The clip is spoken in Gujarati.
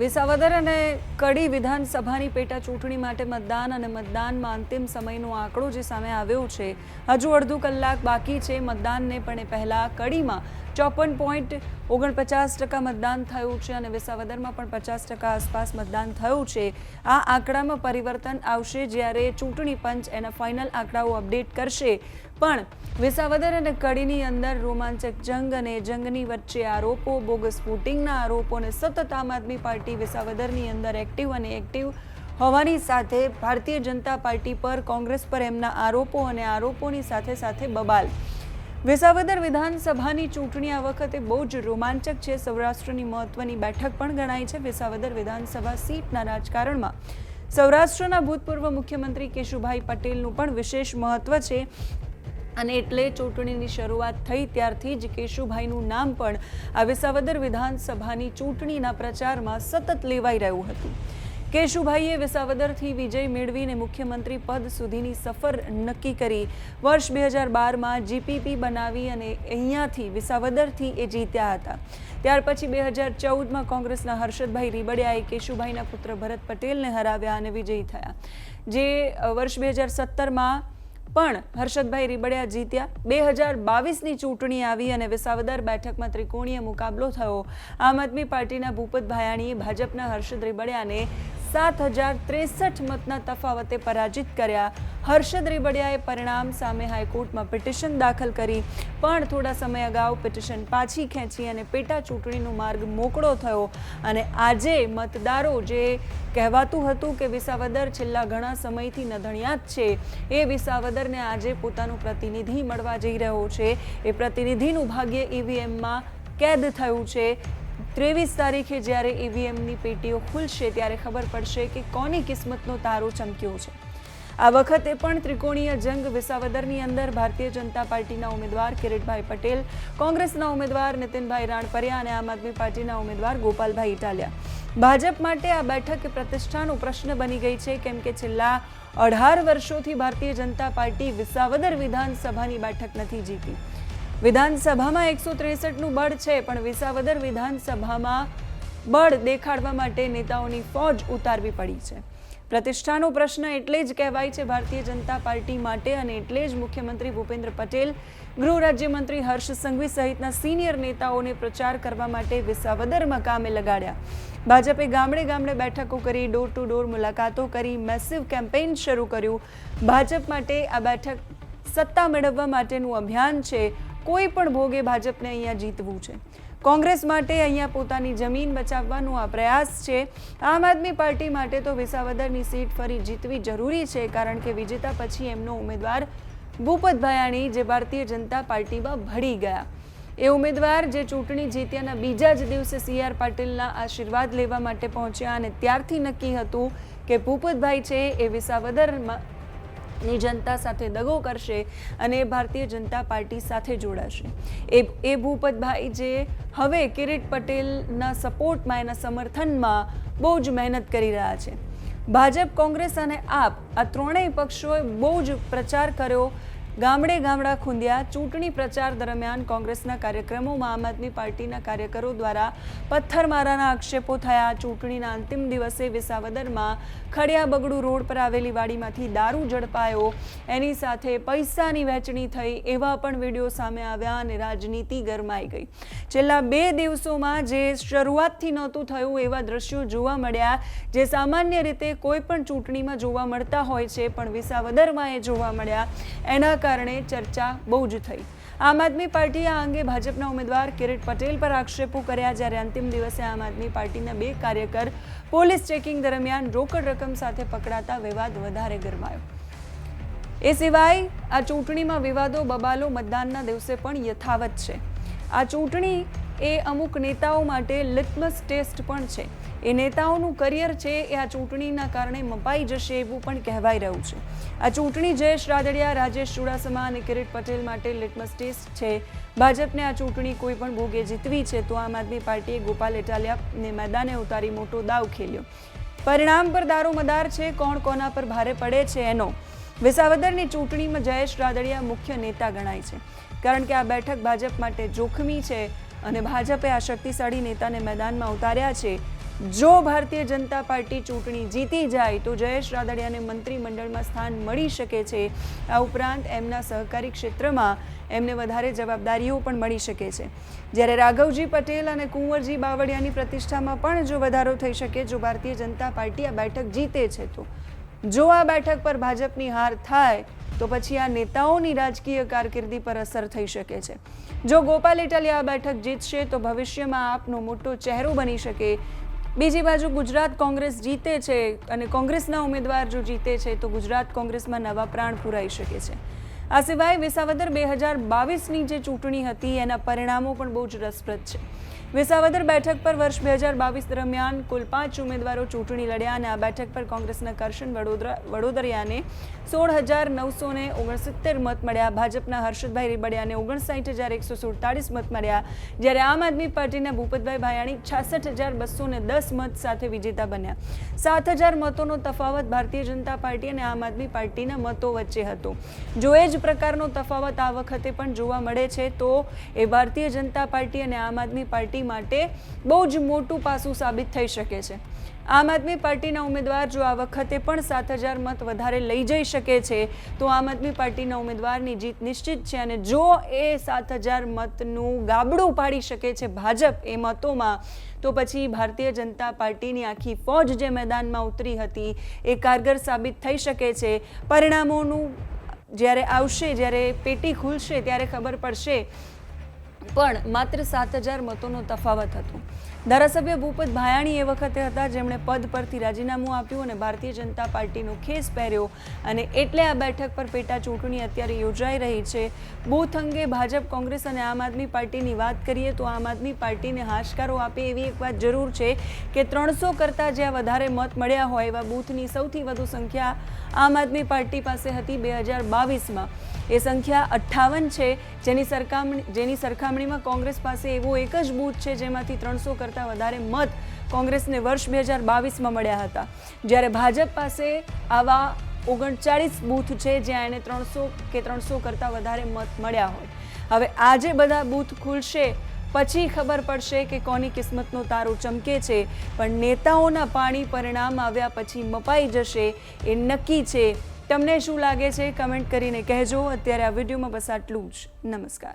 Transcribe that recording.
વિસાવદર અને કડી વિધાનસભાની પેટા ચૂંટણી માટે મતદાન અને મતદાનમાં અંતિમ સમયનો આંકડો જે સામે આવ્યો છે, હજુ અડધો કલાક બાકી છે. મતદાનને પણ એ પહેલાં કડીમાં ચોપન પોઈન્ટ ઓગણપચાસ ટકા મતદાન થયું છે અને વિસાવદરમાં પણ પચાસ ટકા આસપાસ મતદાન થયું છે. આ આંકડામાં પરિવર્તન આવશે જ્યારે ચૂંટણી પંચ એના ફાઇનલ આંકડાઓ અપડેટ કરશે. પણ વિસાવદર અને કડીની અંદર રોમાંચક જંગ અને જંગની વચ્ચે આરોપો, બોગસ વોટિંગના આરોપો અને સતત આમ આદમી પાર્ટી વિસાવદરની અંદર એક્ટિવ અને એક્ટિવ હોવાની સાથે ભારતીય જનતા પાર્ટી પર કોંગ્રેસ પર એમના આરોપો અને આરોપોની સાથે સાથે બબાલ. વિસાવદર વિધાનસભાની ચૂંટણી આ વખતે બહુ જ રોમાંચક છે. સૌરાષ્ટ્રની મહત્વની બેઠક પણ ગણાય છે. વિસાવદર વિધાનસભા સીટના રાજકારણમાં સૌરાષ્ટ્રના ભૂતપૂર્વ મુખ્યમંત્રી કેશુભાઈ પટેલનું પણ વિશેષ મહત્વ છે અને એટલે ચૂંટણીની શરૂઆત થઈ ત્યારથી જ કેશુભાઈનું નામ પણ આ વિસાવદર વિધાનસભાની ચૂંટણીના પ્રચારમાં સતત લેવાઈ રહ્યું હતું. કેશુભાઈએ વિસાવદરથી વિજય મેળવીને મુખ્યમંત્રી પદ સુધીની સફર નક્કી કરી. વર્ષ બે હજાર બારમાં જીપીપી બનાવી અને અહીંયાથી વિસાવદરથી એ જીત્યા હતા. ત્યાર પછી બે હજાર ચૌદમાં કોંગ્રેસના હર્ષદભાઈ રીબડિયાએ કેશુભાઈના પુત્ર ભરત પટેલને હરાવ્યા અને વિજયી થયા. જે વર્ષ બે હજાર સત્તરમાં પણ હર્ષદભાઈ રીબડિયા જીત્યા. બે હજાર બાવીસની ચૂંટણી આવી અને વિસાવદર બેઠકમાં ત્રિકોણીય મુકાબલો થયો. આમ આદમી પાર્ટીના ભૂપત ભાયાણીએ ભાજપના હર્ષદ રીબડિયાને સાત હજાર ત્રેસઠ મતના તફાવતે પરાજિત કર્યા. હર્ષદ રીબડિયાએ પરિણામ સામે હાઈકોર્ટમાં પિટિશન દાખલ કરી. પણ થોડા સમય અગાઉ પિટિશન પાછી ખેંચી અને પેટા ચૂંટણીનો માર્ગ મોકળો થયો. અને આજે મતદારો જે કહેવાતું હતું કે વિસાવદર છેલ્લા ઘણા સમયથી નધણિયાત છે, એ વિસાવદરને આજે પોતાનું પ્રતિનિધિ મળવા જઈ રહ્યો છે. એ પ્રતિનિધિનું ભાગ્ય ઈવીએમમાં કેદ થયું છે. ત્રેવીસ તારીખે જ્યારે ઈવીએમની પેટીઓ ખુલશે, ત્યારે ખબર પડશે કે કોની કિસ્મતનો તારો ચમક્યો છે. આ વખતે પણ ત્રિકોણીય જંગ વિસાવદરની અંદર ભારતીય જનતા પાર્ટીના ઉમેદવાર કિરીટભાઈ પટેલ, કોંગ્રેસના ઉમેદવાર નીતિનભાઈ રાણપરિયા અને આમ આદમી પાર્ટીના ઉમેદવાર ગોપાલભાઈ ઇટાલિયા. ભાજપ માટે આ બેઠક પ્રતિષ્ઠાનો પ્રશ્ન બની ગઈ છે, કેમ કે છેલ્લા અઢાર વર્ષોથી ભારતીય જનતા પાર્ટી વિસાવદર વિધાનસભાની બેઠક નથી જીતી. વિધાનસભામાં એકસો ત્રેસઠનું બળ છે, પણ વિસાવદર વિધાનસભામાં બળ દેખાડવા માટે નેતાઓની ફોજ ઉતારવી પડી છે. પ્રતિષ્ઠાનો પ્રશ્ન એટલે જ કહેવાય છે ભારતીય જનતા પાર્ટી માટે અને એટલે જ મુખ્યમંત્રી ભૂપેન્દ્ર પટેલ ગૃહ રાજ્યમંત્રી હર્ષ સંઘવી સહિતના સિનિયર નેતાઓને પ્રચાર કરવા માટે વિસાવદરમાં કામે લગાડ્યા. ભાજપે ગામડે ગામડે બેઠકો કરી ડોર ટુ ડોર મુલાકાતો કરી મેસિવ કેમ્પેઇન શરૂ કર્યું. ભાજપ માટે આ બેઠક સત્તા મેળવવા માટેનું અભિયાન છે. કોઈ પણ ભોગે ભાજપને અહીંયા જીતવું છે. કોંગ્રેસ માટે અહીંયા પોતાની જમીન બચાવવાનો આ પ્રયાસ છે. આમ આદમી પાર્ટી માટે તો વિસાવદરની સીટ ફરી જીતવી જરૂરી છે, કારણ કે વિજેતા પછી એમનો ઉમેદવાર ભૂપત ભયાણી જે ભારતીય જનતા પાર્ટીમાં ભળી ગયા. એ ઉમેદવાર જે ચૂંટણી જીત્યાના બીજા જ દિવસે સી આર પાટીલના આશીર્વાદ લેવા માટે પહોંચ્યા અને ત્યારથી નક્કી હતું કે ભૂપતભાઈ છે એ વિસાવદરમાં ની જનતા સાથે દગો કરશે અને ભારતીય જનતા પાર્ટી સાથે જોડાશે. એ એ ભૂપતભાઈ જે હવે કિરીટ પટેલના સપોર્ટમાં, એના સમર્થનમાં બહુ જ મહેનત કરી રહ્યા છે. ભાજપ, કોંગ્રેસ અને આપ આ ત્રણેય પક્ષોએ બહુ જ પ્રચાર કર્યો. ગામડે ગામડા ખૂંદ્યા ચૂંટણી પ્રચાર દરમિયાન કોંગ્રેસના કાર્યક્રમોમાં આમ આદમી પાર્ટીના કાર્યકરો દ્વારા પથ્થરમારાના આક્ષેપો થયા. ચૂંટણીના અંતિમ દિવસે વિસાવદરમાં ખડિયા બગડુ રોડ પર આવેલી વાડીમાંથી દારૂ ઝડપાયો. એની સાથે પૈસાની વહેંચણી થઈ એવા પણ વીડિયો સામે આવ્યા અને રાજનીતિ ગરમાઈ ગઈ. છેલ્લા બે દિવસોમાં જે શરૂઆતથી નહોતું થયું એવા દ્રશ્યો જોવા મળ્યા. જે સામાન્ય રીતે કોઈ પણ ચૂંટણીમાં જોવા મળતા હોય છે, પણ વિસાવદરમાં એ જોવા મળ્યા. એના કારણે ચર્ચા બહુ જ થઈ. આમ આદમી પાર્ટીએ આ અંગે ભાજપના ઉમેદવાર કિરીટ પટેલ પર આક્ષેપો કર્યા જ્યારે અંતિમ દિવસે આમ આદમી પાર્ટીના બે કાર્યકર પોલીસ ચેકિંગ દરમિયાન રોકડ રકમ સાથે પકડાતા વિવાદ વધારે ગરમાયો. એ સિવાય આ ચૂંટણીમાં વિવાદો બબાલો મતદાનના દિવસે પણ યથાવત છે. આ ચૂંટણી એ અમુક નેતાઓ માટે લિટમસ ટેસ્ટ પણ છે. એ નેતાઓનું કરિયર છે એ આ ચૂંટણીના કારણે મપાઈ જશે એવું પણ કહેવાઈ રહ્યું છે. આ ચૂંટણી જયેશ રાદડિયા, રાજેશ ચુડાસમા અને કિરીટ પટેલ માટે લિટમસ ટેસ્ટ છે. ભાજપને આ ચૂંટણી કોઈ પણ ભોગે જીતવી છે તો આમ આદમી પાર્ટીએ ગોપાલ ઇટાલિયાને મેદાને ઉતારી મોટો દાવ ખેલ્યો. પરિણામ પર દારોમદાર છે, કોણ કોના પર ભારે પડે છે એનો. વિસાવદરની ચૂંટણીમાં જયેશ રાદડિયા મુખ્ય નેતા ગણાય છે. કારણ કે આ બેઠક ભાજપ માટે જોખમી છે અને ભાજપે આ શક્તિશાળી નેતાને મેદાનમાં ઉતાર્યા છે. જો ભારતીય જનતા પાર્ટી ચૂંટણી જીતી જાય તો જયેશ રાદડિયાને મંત્રીમંડળમાં સ્થાન મળી શકે છે. આ ઉપરાંત એમના સહકારી ક્ષેત્રમાં એમને વધારે જવાબદારીઓ પણ મળી શકે છે. જ્યારે રાઘવજી પટેલ અને કુંવરજી બાવળિયાની પ્રતિષ્ઠામાં પણ જો વધારો થઈ શકે, જો ભારતીય જનતા પાર્ટી આ બેઠક જીતે છે તો. જો આ બેઠક પર ભાજપની હાર થાય, તો પછી આ નેતાઓની રાજકીય કારકિર્દી પર અસર થઈ શકે છે. જો ગોપાલ ઇટાલિયા આ બેઠક જીતશે, તો ભવિષ્યમાં આપનો મોટો ચહેરો બની શકે બીજી બાજુ ગુજરાત કોંગ્રેસ જીતે છે અને કોંગ્રેસના ઉમેદવાર જો જીતે છે તો ગુજરાત કોંગ્રેસમાં નવા પ્રાણ પુરાઈ શકે છે. આ સિવાય વિસાવદર બે હજાર બાવીસની જે ચૂંટણી હતી, એના પરિણામો પણ બહુ જ રસપ્રદ છે. વિસાવદર બેઠક પર વર્ષ બે હજાર બાવીસ દરમિયાન કુલ પાંચ ઉમેદવારો ચૂંટણી લડ્યા અને આ બેઠક પર કોંગ્રેસના કરશન વડોદરા, વડોદરિયાને સોળ હજાર નવસો ને ઓગણસિત્તેર મત મળ્યા, ભાજપના હર્ષદભાઈ રેબડિયાને ઓગણસાઠ હજાર એકસો સુડતાળીસ મત મળ્યા. જ્યારે આમ આદમી પાર્ટીના ભૂપતભાઈ ભાયાણી છાસઠ હજાર બસો ને દસ મત સાથે વિજેતા બન્યા. સાત હજાર મતોનો તફાવત ભારતીય જનતા પાર્ટી અને આમ આદમી પાર્ટીના મતો વચ્ચે હતો. જોએ જ પ્રકારનો તફાવત આ વખતે પણ જોવા મળે છે. તો એ ભારતીય જનતા પાર્ટી અને આમ આદમી પાર્ટી માટે બહુ જ મોટું પાસું સાબિત થઈ શકે છે. આમ આદમી પાર્ટીના ઉમેદવાર જો આ વખતે પણ સાત હજાર મત વધારે લઈ જઈ શકે છે, તો આમ આદમી પાર્ટીના ઉમેદવારની જીત નિશ્ચિત છે અને જો એ સાત હજાર મતનું ગાબડું પાડી શકે છે ભાજપ એ મતોમાં, તો પછી ભારતીય જનતા પાર્ટીની આખી ફોજ જે મેદાનમાં ઉતરી હતી એ કારગર સાબિત થઈ શકે છે. પરિણામોનું જ્યારે આવશે જ્યારે પેટી ખુલશે ત્યારે ખબર પડશે પણ માત્ર સાત હજાર મતોનો તફાવત હતો. ધારાસભ્ય ભૂપત ભાયાણી એ વખતે હતા, જેમણે પદ પરથી રાજીનામું આપ્યું અને ભારતીય જનતા પાર્ટીનો ખેસ પહેર્યો અને એટલે આ બેઠક પર પેટા ચૂંટણી અત્યારે યોજાઈ રહી છે. બૂથ અંગે ભાજપ, કોંગ્રેસ અને આમ આદમી પાર્ટીની વાત કરીએ તો આમ આદમી પાર્ટીને હાશકારો આપે એવી એક વાત જરૂર છે કે ત્રણસો કરતાં જ્યાં વધારે મત મળ્યા હોય એવા બૂથની સૌથી વધુ સંખ્યા આમ આદમી પાર્ટી પાસે હતી બે હજાર બાવીસમાં. એ સંખ્યા અઠ્ઠાવન છે. જેની સરખામણી જેની સરખામણીમાં કોંગ્રેસ પાસે એવો એક જ બૂથ છે જેમાંથી ત્રણસો કરતાં વધારે મત કોંગ્રેસને વર્ષ બે હજાર બાવીસમાં મળ્યા હતા. જ્યારે ભાજપ પાસે આવા ઓગણચાળીસ બૂથ છે જ્યાં એને ત્રણસો કે ત્રણસો કરતાં વધારે મત મળ્યા હોય. હવે આજે બધા બૂથ ખુલશે. પછી ખબર પડશે કે કોની કિસ્મતનો તારો ચમકે છે. પણ નેતાઓના પાણી પરિણામ આવ્યા પછી મપાઈ જશે. એ નક્કી છે તમને શું લાગે છે? કમેન્ટ કરીને કહેજો. અત્યારે આ વિડીયોમાં બસ આટલું જ. નમસ્કાર.